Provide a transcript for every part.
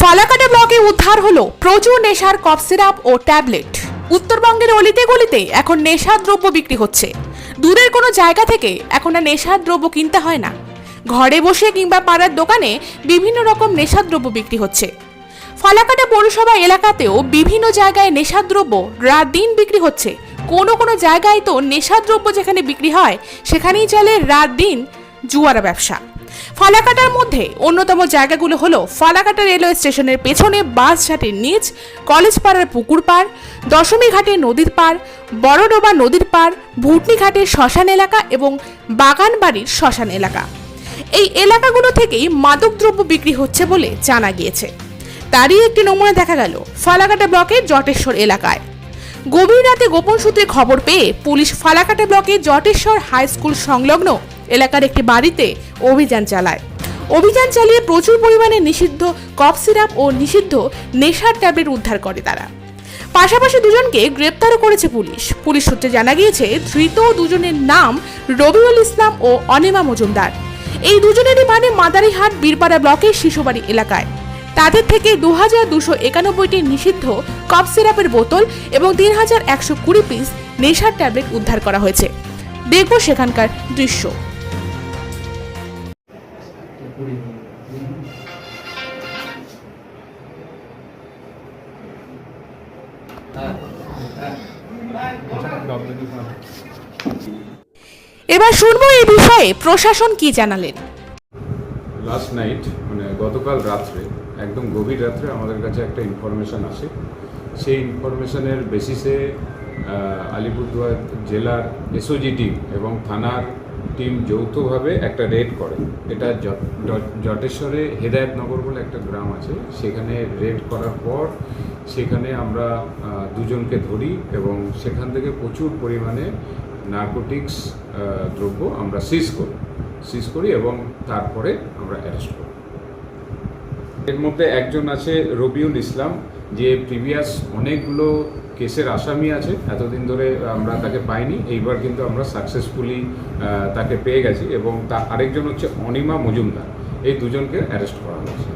ফালাকাটা ব্লকে উদ্ধার হলো প্রচুর নেশার কফ সিরাপ ও ট্যাবলেট। উত্তরবঙ্গের অলিতে গলিতে এখন নেশার দ্রব্য বিক্রি হচ্ছে। দূরের কোনো জায়গা থেকে এখন আর নেশার দ্রব্য কিনতে হয় না। ঘরে বসে কিংবা পাড়ার দোকানে বিভিন্ন রকম নেশার দ্রব্য বিক্রি হচ্ছে। ফালাকাটা পৌরসভা এলাকাতেও বিভিন্ন জায়গায় নেশার দ্রব্য রাত দিন বিক্রি হচ্ছে। কোনো কোনো জায়গায় তো নেশার দ্রব্য যেখানে বিক্রি হয়, সেখানেই চলে রাত দিন জুয়ারা ব্যবসা। ফালাকাটার মধ্যে অন্যতম জায়গাগুলো হলো ফালাকাটা রেলওয়ে স্টেশনের পেছনে বাস ঘাটের নিচ, কলেজ পাড়ার পুকুর পাড়, দশমী ঘাটের নদীর পাড়, বড়ডোবা নদীর পাড়, ভুটনি ঘাটের শ্মশান এলাকা এবং বাগান বাড়ির শ্মশান এলাকা। এই এলাকাগুলো থেকেই মাদকদ্রব্য বিক্রি হচ্ছে বলে জানা গিয়েছে। তারই একটি নমুনা দেখা গেল ফালাকাটা ব্লকের জটেশ্বর এলাকায়। গভীর রাতে গোপন সূত্রে খবর পেয়ে পুলিশ ফালাকাটা ব্লকে জটেশ্বর হাই স্কুল সংলগ্ন এলাকার একটি বাড়িতে অভিযান চালায়। অভিযান চালিয়ে প্রচুর পরিমাণে নিষিদ্ধ কফ সিরাপ ও নিষিদ্ধ নেশার ট্যাবলেট উদ্ধার করে তারা। পাশাপাশি দুজনকে গ্রেপ্তারও করেছে পুলিশ। পুলিশ সূত্রে জানা গিয়েছে, ধৃত দুজনের নাম রবিউল ইসলাম ও অনিমা মজুমদার। এই দুজনেরই বাড়ি মাদারিহাট বীরপাড়া ব্লকের শিশুবাড়ি এলাকায়। তাদের থেকে দু হাজার দুশো একানব্বইটি নিষিদ্ধ কফ সিরাপের বোতল এবং তিন হাজার একশো কুড়ি পিস নেশার ট্যাবলেট উদ্ধার করা হয়েছে। দেখব সেখানকার দৃশ্য। এবার শুনব এই বিষয়ে প্রশাসন কি জানালেন। লাস্ট নাইট মানে গতকাল রাত্রে একদম গভীর রাত্রে আমাদের কাছে একটা ইনফরমেশন আসে। সেই ইনফরমেশনের বেসিসে আলিপুরদুয়ার জেলার এসওজি টিম এবং থানার টিম যৌথভাবে একটা রেড করে। এটা জটেশ্বরে হেদায়তনগর বলে একটা গ্রাম আছে। সেখানে রেড করার পর সেখানে আমরা দুজনকে ধরি এবং সেখান থেকে প্রচুর পরিমাণে নার্কোটিক্স দ্রব্য আমরা সিজ করি। সিজ করি এবং তারপরে আমরা অ্যারেস্ট করি। এর মধ্যে একজন আছে রবিউল ইসলাম যে প্রিভিয়াস অনেকগুলো কেসের আসামি আছে এতদিন ধরে আমরা তাকে পাইনি এইবার কিন্তু আমরা সাকসেসফুলি তাকে পেয়ে গেছি এবং তা আরেকজন হচ্ছে অনিমা মজুমদার এই দুজনকে অ্যারেস্ট করা হয়েছে।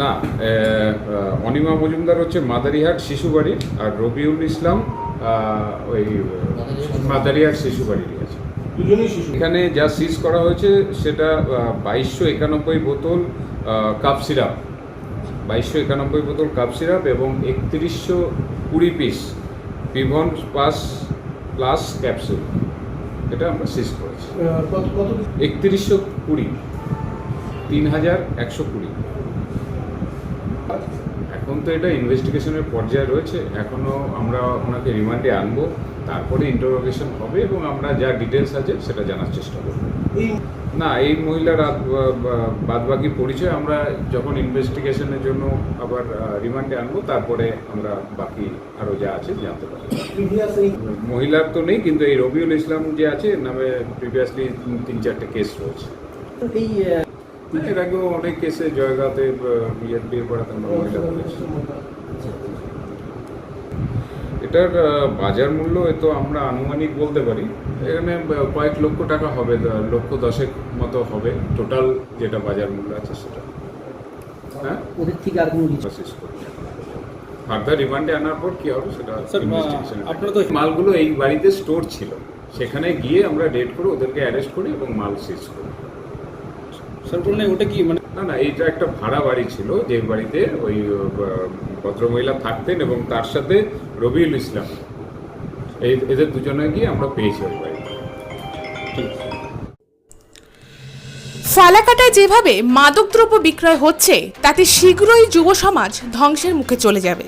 না অনিমা মজুমদার হচ্ছে মাদারিহাট শিশু বাড়ির আর রবিউল ইসলাম ওই মাদারিহাট শিশুবাড়িরই আছে। দুজনেই শিশু এখানে যা সিজ করা হয়েছে সেটা বাইশশো একানব্বই বোতল কাপ সিরাপ বাইশশো একানব্বই বোতল কাপ সিরাপ এবং একত্রিশশো কুড়ি পিস পিভন পাস প্লাস ক্যাপসুল এটা আমরা সিজ করেছি। একত্রিশশো কুড়ি। তিন হাজার একশো কুড়ি। এখন তো এটা ইনভেস্টিগেশনের পর্যায়ে রয়েছে। এখনও আমরা ওনাকে রিমান্ডে আনব তারপরে ইন্টারোগেশন হবে এবং আমরা যা ডিটেলস আছে সেটা জানার চেষ্টা করব। না এই মহিলার বাদ বাকি পরিচয় আমরা যখন ইনভেস্টিগেশনের জন্য আবার রিমান্ডে আনব তারপরে আমরা বাকি আরও যা আছে জানতে পারি মহিলার তো নেই কিন্তু এই রবিউল ইসলাম যে আছে নামে প্রিভিয়াসলি তিন চারটে কেস রয়েছে। এই এর আগেও অনেক কেসে জয়গাতে বিয়ের বিয়ে এটার বাজার মূল্য এ তো আমরা আনুমানিক বলতে পারি। এখানে কয়েক লক্ষ টাকা হবে লক্ষ দশেক মতো হবে টোটাল যেটা বাজার মূল্য আছে সেটা। হ্যাঁ? ওদের থেকে আর কোনো কিছু প্রসেস করি ফার্দার রিমান্ডে আনার পর কি হবে সেটা স্যার, আপনারা তো- মালগুলো এই বাড়িতে স্টোর ছিল। সেখানে গিয়ে আমরা ডেট করে ওদেরকে অ্যারেস্ট করি এবং মাল সিজ করি। স্যার বললেন ওটা কি মানে? না না এইটা একটা ভাড়া বাড়ি ছিল যে বাড়িতে ওই ভদ্রমহিলা থাকতেন এবং তার সাথে রবিউল ইসলাম। এই এদের দুজনে গিয়ে আমরা পেয়েছি ওই বাড়িতে ফালাকাটায় যেভাবে মাদকদ্রব্য বিক্রয় হচ্ছে তাতে শীঘ্রই যুব সমাজ ধ্বংসের মুখে চলে যাবে।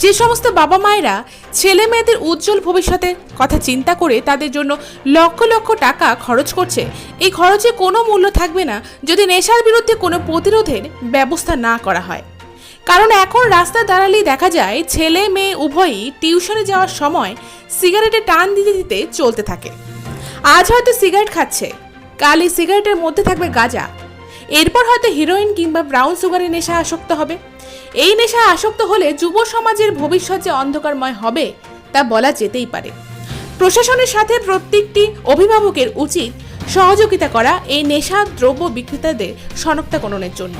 যে সমস্ত বাবা মায়েরা ছেলে মেয়েদের উজ্জ্বল ভবিষ্যতের কথা চিন্তা করে তাদের জন্য লক্ষ লক্ষ টাকা খরচ করছে, এই খরচে কোনো মূল্য থাকবে না যদি নেশার বিরুদ্ধে কোনো প্রতিরোধের ব্যবস্থা না করা হয়। কারণ এখন রাস্তায় দাঁড়ালেই দেখা যায় ছেলে মেয়ে উভয়ই টিউশনে যাওয়ার সময় সিগারেটে টান দিতে দিতে চলতে থাকে। আজ হয়তো সিগারেট খাচ্ছে, কাল এই সিগারেটের মধ্যে থাকবে গাঁজা। এরপর হয়তো হিরোইন কিংবা ব্রাউন সুগারের নেশা আসক্ত হবে। এই নেশায় আসক্ত হলে যুব সমাজের ভবিষ্যৎ যে অন্ধকারময় হবে, তা বলা যেতেই পারে। প্রশাসনের সাথে প্রত্যেকটি অভিভাবকের উচিত সহযোগিতা করা এই নেশা দ্রব্য বিক্রেতাদের শনাক্তকরণের জন্য।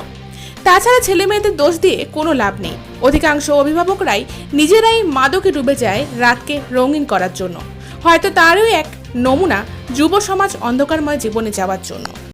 তাছাড়া ছেলে মেয়েদের দোষ দিয়ে কোনো লাভ নেই। অধিকাংশ অভিভাবকরাই নিজেরাই মাদকে ডুবে যায় রাতকে রঙিন করার জন্য। হয়তো তারই এক নমুনা যুব সমাজ অন্ধকারময় জীবনে যাওয়ার জন্য।